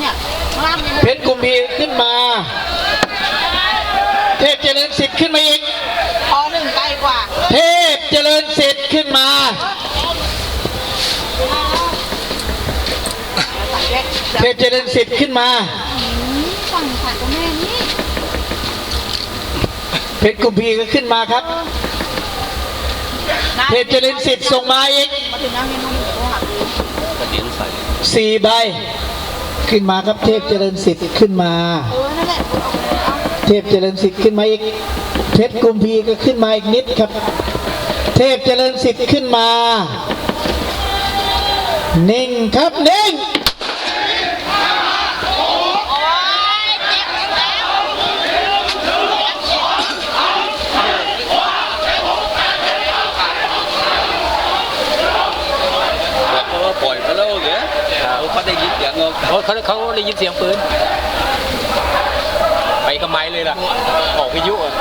เนี่ยข้างล่างนี่เพชรกุมพีขึ้นมา เทพเจริญสิทธิ์ขึ้นมาอีกพอหนึ่งไกลกว่า เทพเจริญสิทธิ์ขึ้นมาสั่งแยกเทพเจริญสิทธิ์ขึ้นมาฝั่งฝั่งก็แม่นี่เพชรกุมพีก็ขึ้นมาครับ เทพเจริญสิทธิ์ส่งมาอีกมาถึงนั่งยังต้องโทรหาดูกระดิ่งใส่สี่ใบ ขึ้นมาครับเทพเจริญสิทธิ์ขึ้นมาเออนั่นแหละเอาเอาเทพเจริญสิทธิ์ขึ้นมาอีกเพชรกุมพีก็ขึ้นมาอีกนิดครับ เทพเจริญสิทธิ์ขึ้นมา นิ่งครับนิ่ง บอกเขาว่าปล่อยไปแล้วแกเขา เขาได้ยินเสียงเงาเขาเขาเขาได้ยินเสียงปืน ไปกระไมเลยล่ะ ออกวิทยุอะ